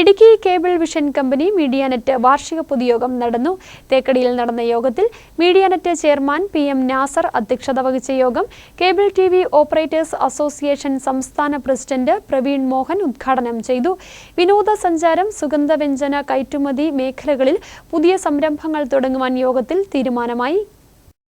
Idukki cable vision company Medianet വാർഷിക പൊതുയോഗം നടന്നു. തേക്കടിയിൽ നടന്ന യോഗത്തിൽ Medianet chairman P M Nasar അധ്യക്ഷത വഹിച്ച യോഗം cable T V operators association സംസ്ഥാന പ്രസിഡന്റ് പ്രവീൺ മോഹൻ ഉദ്ഘാടനം ചെയ്തു. വിനോദസഞ്ചാരം സുഗന്ധവ്യഞ്ജന കയറ്റുമതി മേഖലകളിൽ പുതിയ സംരംഭങ്ങൾ തുടങ്ങുവാൻ യോഗത്തിൽ തീരുമാനമായി.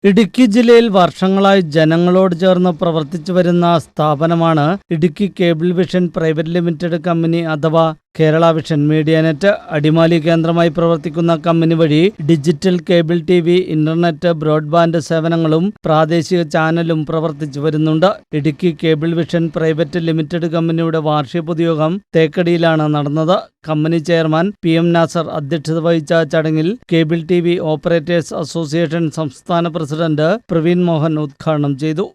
ഇടുക്കി ജില്ലയിൽ വർഷങ്ങളായി ജനങ്ങളോട് ചേർന്ന് പ്രവർത്തിച്ചു വരുന്ന സ്ഥാപനമാണ് Idukki cable vision private limited company അഥവാ Kerala vision media net Adimali കേന്ദ്രമായി പ്രവർത്തിക്കുന്ന കമ്പനി വഴി digital cable T V internet broadband സേവനങ്ങളും പ്രാദേശിക ചാനലും പ്രവർത്തിച്ചു വരുന്നുണ്ട്. Idukki cable vision private limited കമ്പനിയുടെ വാർഷിക പൊതുയോഗം തേക്കടിയിലാണ് നടന്നത്. Company chairman P M Nasar അധ്യക്ഷത വഹിച്ച ചടങ്ങിൽ cable T V operators association സംസ്ഥാന പ്രസിഡന്റ് പ്രവീൺ മോഹൻ ഉദ്ഘാടനം ചെയ്തു.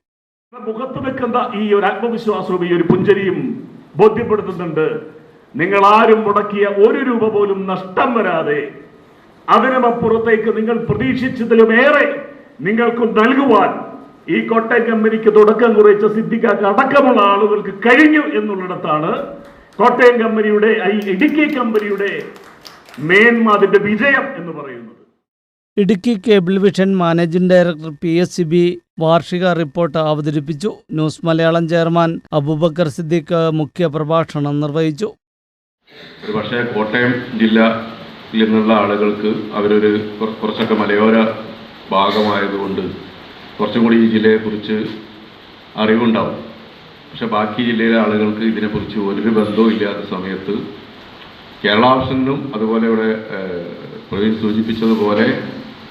ഈ ഒരു ആത്മവിശ്വാസവും ഈ ഒരു പുഞ്ചരിയും ബോധ്യപ്പെടുത്തുന്നുണ്ട്. നിങ്ങൾ ആരും മുടക്കിയ ഒരു രൂപ പോലും നഷ്ടം വരാതെ അതിനുമപ്പുറത്തേക്ക് നിങ്ങൾ പ്രതീക്ഷിച്ചതിലുമേറെ നിങ്ങൾക്ക് നൽകുവാൻ ഈ കോട്ടയം കമ്പനിക്ക് തുടക്കം കുറിച്ച സിദ്ധിക്കാക്ക് അടക്കമുള്ള ആളുകൾക്ക് കഴിഞ്ഞു എന്നുള്ളിടത്താണ് കോട്ടയം കമ്പനിയുടെ ഈ ഇടുക്കി കമ്പനിയുടെ മേന്മ അതിന്റെ വിജയം എന്ന് പറയുന്നത്. Idukki cable vision managing director P S C B വാർഷിക റിപ്പോർട്ട് അവതരിപ്പിച്ചു. ന്യൂസ് മലയാളം ചെയർമാൻ അബൂബക്കർ സിദ്ദീഖ് മുഖ്യ പ്രഭാഷണം നിർവഹിച്ചു. ഒരു പക്ഷേ കോട്ടയം ജില്ലയിൽ നിന്നുള്ള ആളുകൾക്ക് അവരൊരു കുറച്ചൊക്കെ മലയോര ഭാഗമായതുകൊണ്ട് കുറച്ചും കൂടി ഈ ജില്ലയെക്കുറിച്ച് അറിവുണ്ടാവും. പക്ഷെ ബാക്കി ജില്ലയിലെ ആളുകൾക്ക് ഇതിനെക്കുറിച്ച് ഒരു ബന്ധവും ഇല്ലാത്ത സമയത്ത് കേരള ഓപ്ഷനിലും അതുപോലെ ഇവിടെ പ്രവീൺ സൂചിപ്പിച്ചതുപോലെ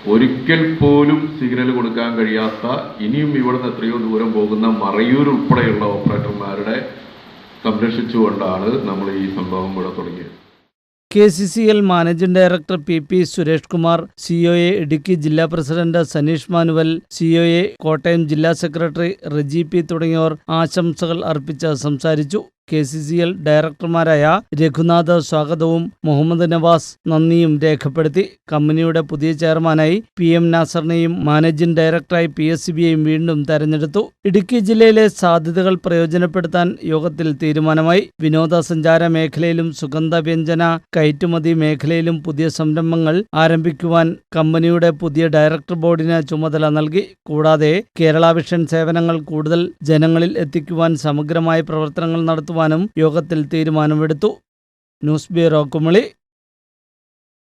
ഒരിക്കൽ പോലും സിഗ്നൽ കൊടുക്കാൻ കഴിയാത്ത ഇനിയും ഇവിടുന്ന് എത്രയോ ദൂരം പോകുന്ന മറയൂർ ഉൾപ്പെടെയുള്ള ഓപ്പറേറ്റർമാരുടെ സംരക്ഷിച്ചുകൊണ്ടാണ് നമ്മൾ ഈ സംഭവം ഇവിടെ തുടങ്ങിയത്. K C C L managing director P P Suresh Kumar C A Idukki ജില്ലാ president Saneesh Manuel C A Kottayam ജില്ലാ സെക്രട്ടറി റജി പി തുടങ്ങിയവർ ആശംസകൾ അർപ്പിച്ച് സംസാരിച്ചു. കെ സി സി എൽ ഡയറക്ടർമാരായ രഘുനാഥ് സ്വാഗതവും മുഹമ്മദ് നവാസ് നന്ദിയും രേഖപ്പെടുത്തി. കമ്പനിയുടെ പുതിയ ചെയർമാനായി പി എം നാസറിനെയും മാനേജിംഗ് ഡയറക്ടറായി പി എസ് സി ബിയെയും വീണ്ടും തെരഞ്ഞെടുത്തു. ഇടുക്കി ജില്ലയിലെ സാധ്യതകൾ പ്രയോജനപ്പെടുത്താൻ യോഗത്തിൽ തീരുമാനമായി. വിനോദസഞ്ചാര മേഖലയിലും സുഗന്ധവ്യഞ്ജന കയറ്റുമതി മേഖലയിലും പുതിയ സംരംഭങ്ങൾ ആരംഭിക്കുവാൻ കമ്പനിയുടെ പുതിയ ഡയറക്ടർ ബോർഡിന് ചുമതല നൽകി. കൂടാതെ കേരള വിഷൻ സേവനങ്ങൾ കൂടുതൽ ജനങ്ങളിൽ എത്തിക്കുവാൻ സമഗ്രമായ പ്രവർത്തനങ്ങൾ നടത്തുവാനും യോഗത്തിൽ തീരുമാനമെടുത്തു. News bureau Kumily.